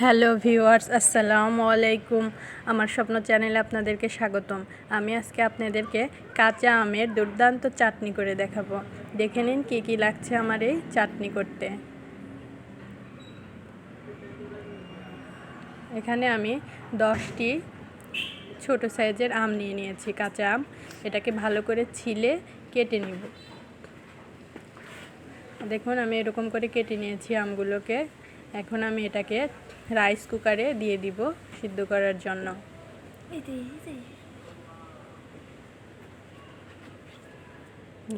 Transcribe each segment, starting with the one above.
Hello viewers, আসসালামু আলাইকুম। আমার স্বপ্ন চ্যানেলে আপনাদেরকে স্বাগতম। আমি আজকে আপনাদেরকে কাঁচা আমের দুর্দান্ত চাটনি করে দেখাবো। দেখে নিন কী কী লাগছে আমার এই চাটনি করতে। এখানে আমি দশটি ছোট সাইজের আম নিয়ে নিয়েছি, কাঁচা আম। এটাকে ভালো করে ছিলে কেটে নিব। দেখুন, আমি এরকম করে কেটে নিয়েছি আমগুলোকে। এখন আমি এটাকে রাইস কুকারে দিয়ে দিব সিদ্ধ করার জন্য।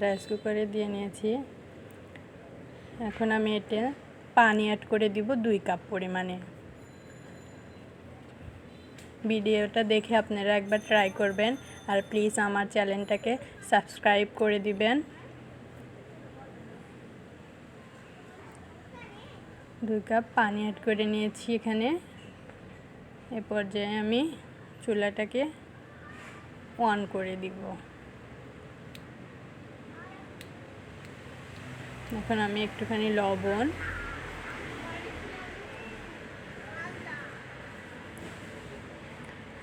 রাইস কুকারে দিয়ে নিয়েছি। এখন আমি এটা পানি অ্যাড করে দিব দুই কাপ পরিমাণে। ভিডিওটা দেখে আপনারা একবার ট্রাই করবেন। আর প্লিজ আমার চ্যানেলটাকে সাবস্ক্রাইব করে দিবেন। দুই কাপ পানি অ্যাড করে নিয়েছি এখানে। এ পর্যায়ে আমি চুলাটাকে অন করে দিব। এখন আমি একটুখানি লবণ।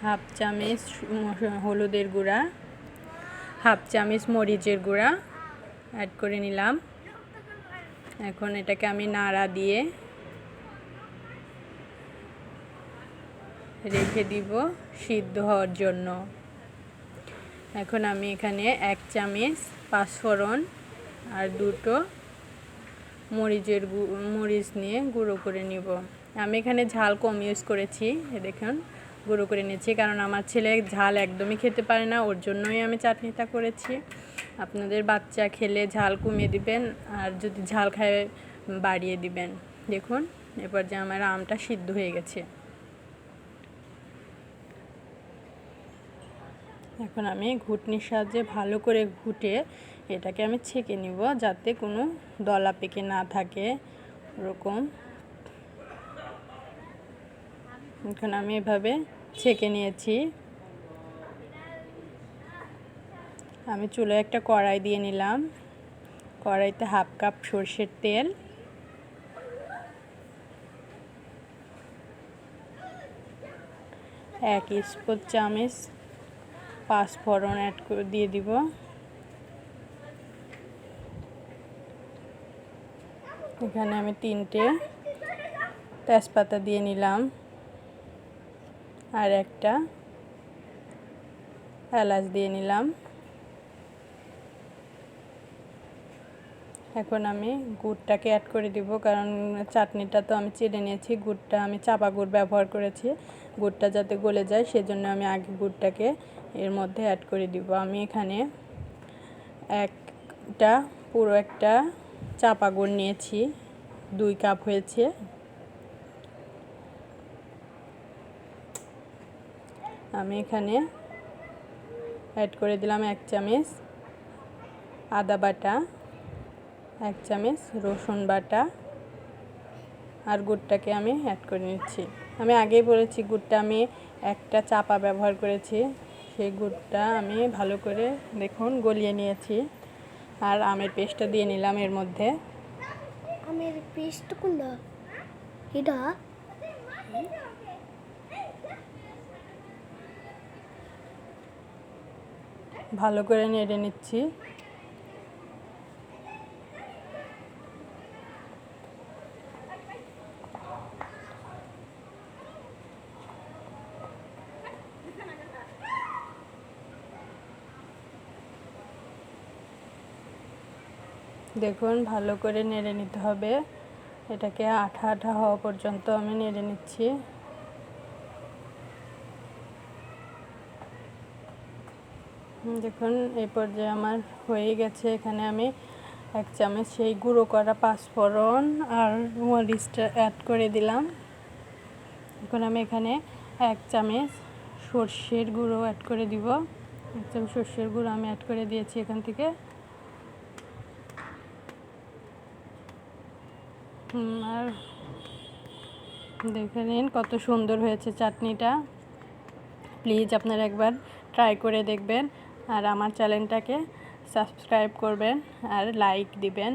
হাফ চামচ হলুদের গুঁড়া, হাফ চামচ মরিচের গুঁড়া অ্যাড করে নিলাম। এখন এটাকে আমি নাড়া দিয়ে রেখে দিব সিদ্ধ হওয়ার জন্য। এখন আমি এখানে এক চামচ পাঁচফোড়ন আর দুটো মরিচের মরিচ নিয়ে গুঁড়ো করে নিব। আমি এখানে ঝাল কম ইউজ করেছি দেখুন, গুঁড়ো করে নিয়েছি কারণ আমার ছেলে ঝাল একদমই খেতে পারে না, ওর জন্যই আমি চাটনিটা করেছি। আপনাদের বাচ্চা খেলে ঝাল কমিয়ে দিবেন আর যদি ঝাল খায়, বাড়িয়ে দিবেন। দেখুন, এরপর যে আমার আমটা সিদ্ধ হয়ে গেছে। এখন আমি ঘুটনির সাহায্যে ভালো করে ঘুটে এটাকে আমি ছেঁকে নিব যাতে কোনো দলা পেকে না থাকে, ওরকম। এখন আমি এভাবে ছেঁকে নিয়েছি। আমি চুলে একটা কড়াই দিয়ে নিলাম। কড়াইতে হাফ কাপ সর্ষের তেল। এক স্পুন চামচ পাঁচফোড়ন অ্যাড করে দিয়ে দিব। এখানে আমি তিনটে তেজপাতা দিয়ে নিলাম আর একটা এলাচ দিয়ে নিলাম। এখন আমি গুড়টাকে অ্যাড করে দিব, কারণ চাটনিটা তো আমি চেড়ে নিয়েছি, গুড়টা আমি চাপা গুড় ব্যবহার করেছি। গুড়টা যাতে গলে যায়, সেজন্য আমি আগে গুড়টাকে এর মধ্যে অ্যাড করে দিব। আমি এখানে একটা, পুরো একটা চাপা গুড় নিয়েছি। দুই কাপ হয়েছে। আমি এখানে অ্যাড করে দিলাম এক চামচ আদা বাটা, এক চামচ রসুন বাটা আর গুড়টাকে আমি অ্যাড করে নিচ্ছি। আমি আগেই বলেছি, গুড়টা আমি একটা চাপা ব্যবহার করেছি। সেই গুড়টা আমি ভালো করে দেখুন গলিয়ে নিয়েছি। আর আমের পেস্টটা দিয়ে নিলাম এর মধ্যে। আমের পেস্ট কোনটা? এটা? ভালো করে নেড়ে নিচ্ছি। দেখুন, ভালো করে নেড়ে নিতে হবে। এটাকে আঠা আঠা হওয়া পর্যন্ত আমি নেড়ে নিচ্ছি। দেখুন, এই পর্যায়ে আমার হয়ে গেছে। এখানে আমি এক চামচ সেই গুঁড়ো করা পাঁচফোড়ন আর মরিচটা অ্যাড করে দিলাম। এখন আমি এখানে এক চামচ সর্ষের গুঁড়ো অ্যাড করে দিব। এক চামচ সর্ষের গুঁড়ো আমি অ্যাড করে দিয়েছি এখান থেকে। আর দেখে নিন কত সুন্দর হয়েছে চাটনিটা। প্লিজ আপনারা একবার ট্রাই করে দেখবেন আর আমার চ্যানেলটাকে সাবস্ক্রাইব করবেন আর লাইক দিবেন।